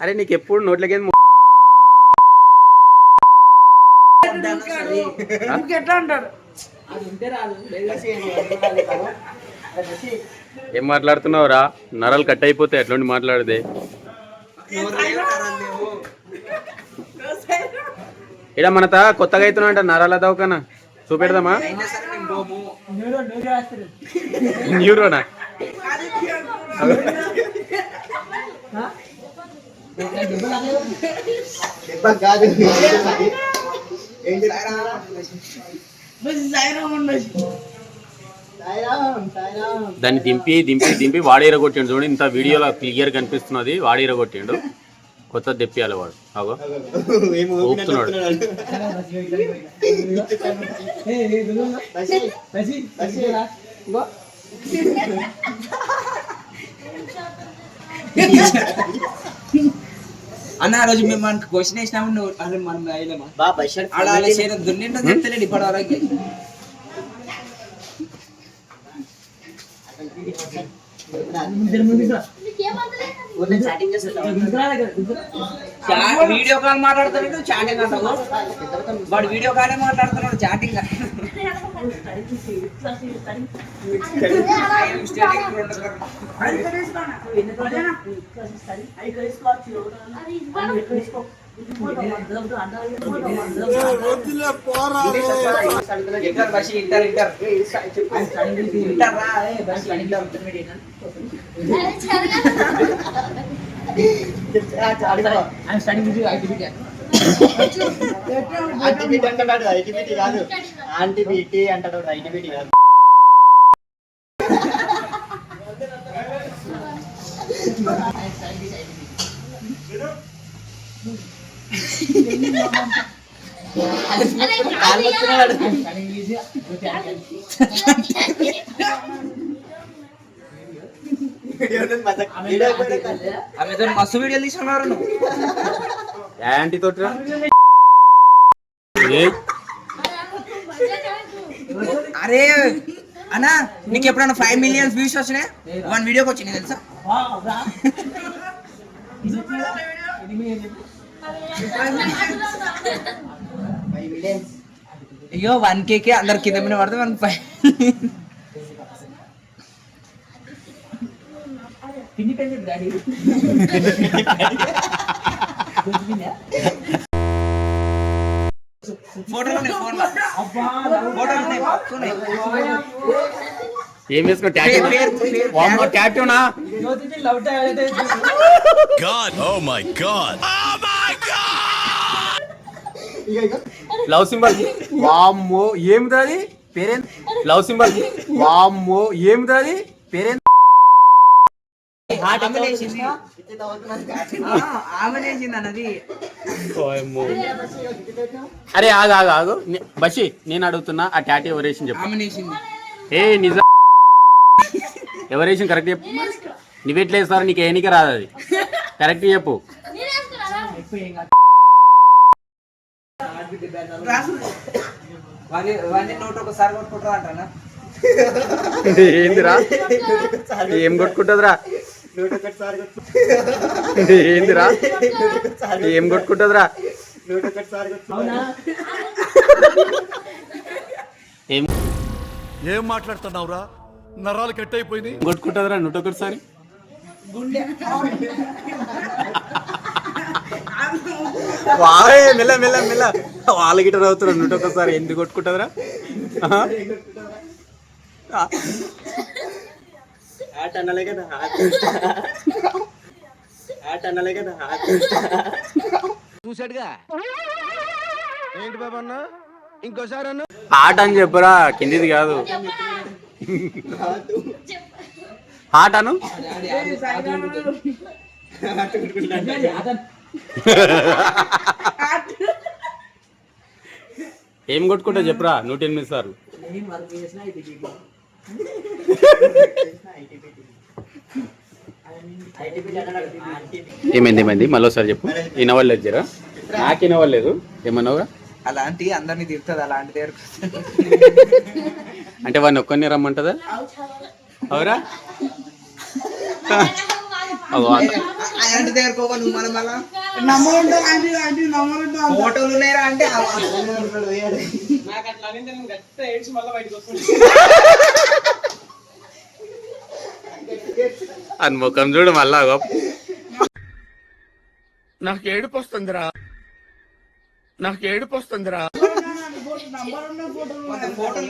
అరే నీకు ఎప్పుడు నోట్లకి ఎట్లా అంటాడు ఏం మాట్లాడుతున్నావురా? నరాలు కట్ అయిపోతే ఎట్లుండి మాట్లాడదే ఇడ మన తా కొత్తగా అవుతున్నా అంట నరాల దవాఖానా? చూపెడదామా? న్యూరోనా? దాన్ని దింపి దింపి దింపి వాడేరగొట్టిండు చూడండి ఇంత వీడియోలో క్లియర్ కనిపిస్తున్నది. వాడేరగొట్టిండు కొత్త తెప్పియాలి వాడు అగో ఊపుతున్నాడు అన్న ఆ రోజు మేము మనకు క్వశ్చన్ వేసినాము నువ్వు అరే మనం వేయలేమా ఆడ అలా చేయడం దున్నింటో చెప్తలేడు ఇప్పటి వరకు చా- వీడియో కాల్ మాట్లాడుతున్నాడు చాటింగ్ అంటావు వాడు వీడియో కాలే మాట్లాడుతున్నాడు chatting Inter bus inter inter inter రా ఏ bus inter I'm studying with you activity. యాంటీబీటీ అంటాడు ఐటీబీటీ కాదు యాంటీబీటీ అంటాడు ఐటీబీటీ కాదు ఆమెతో మస్తు వీడియోలు తీసుకున్నారు నువ్వు యాంటీ తోటి అరే అన్నా నీకు ఎప్పుడైనా ఫైవ్ మిలియన్స్ వ్యూస్ వచ్చినాయి? వన్ వీడియోకి వచ్చినాయి తెలుసా? అయ్యో వన్ కేకే అందరు కింద మీద పడితే మనకు ఫైవ్ డాడీ. ఏం my God. లవ్ సింబల్ వామ్మో ఏమిది అది? పేరేం లవ్ సింబల్ వామ్మో ఏమిది అది? అరే ఆగు ఆగు ఆగు. బషి నేను అడుగుతున్నా ఆ టాటూ ఎవరేషన్ చెప్పు. ఏ నిజం. ఎవరేషన్ కరెక్ట్ చెప్పు. నువ్వెట్లా వేస్తారు నీకు ఏనికి రాదు అది. కరెక్ట్ చెప్పు. నోట్ ఒకసారి కొట్టుకుంటారా ఏందిరా? ఏం కొట్టుకుంటుందిరా? ఏందిరా? ఏం కొట్టుకుంటుందిరా? ఏం ఏం మాట్లాడుతున్నావురా? నరాలు కట్ అయిపోయింది కొట్టుకుంటుందిరా నూట ఒకటిసారి? వాయ్ మెల్ల మెల్ల మెల్ల. వాళ్ళ గిట్ట అవుతున్నారు నూట ఒకసారి ఎందుకు కొట్టుకుంటుందిరా. ఆట అన్నలే కదా ఆట అన్నలే కదా ఆట అని చెప్పురా కిందిది కాదు. హాట్ అను? ఏం కొట్టుకుంటా చెప్పురా నూట ఎనిమిది సార్లు. ఏమైంది ఏమైంది? మళ్ళీ ఒకసారి చెప్పు వినవలేదు జరా? నాకు వినవలేదు ఏమన్నావుగా అలాంటి అందరినీ తిడుతుంది అలాంటి దగ్గర అంటే వాడిని ఒక్కరిని రమ్మంటదా? అవురా. అలాంటి దగ్గర పోవా నువ్వు మన మళ్ళా? నంబర్ ఉంటుంది ఆంటీ ఆంటీ నంబర్ ఉంటుంది ఫోటోలు ఉన్నాయా అంటే అని ముఖం చూడు మళ్ళా నాకు ఏడుపు వస్తుందిరా. నాకు ఏడుపు వస్తుందిరా. ఫోటోలు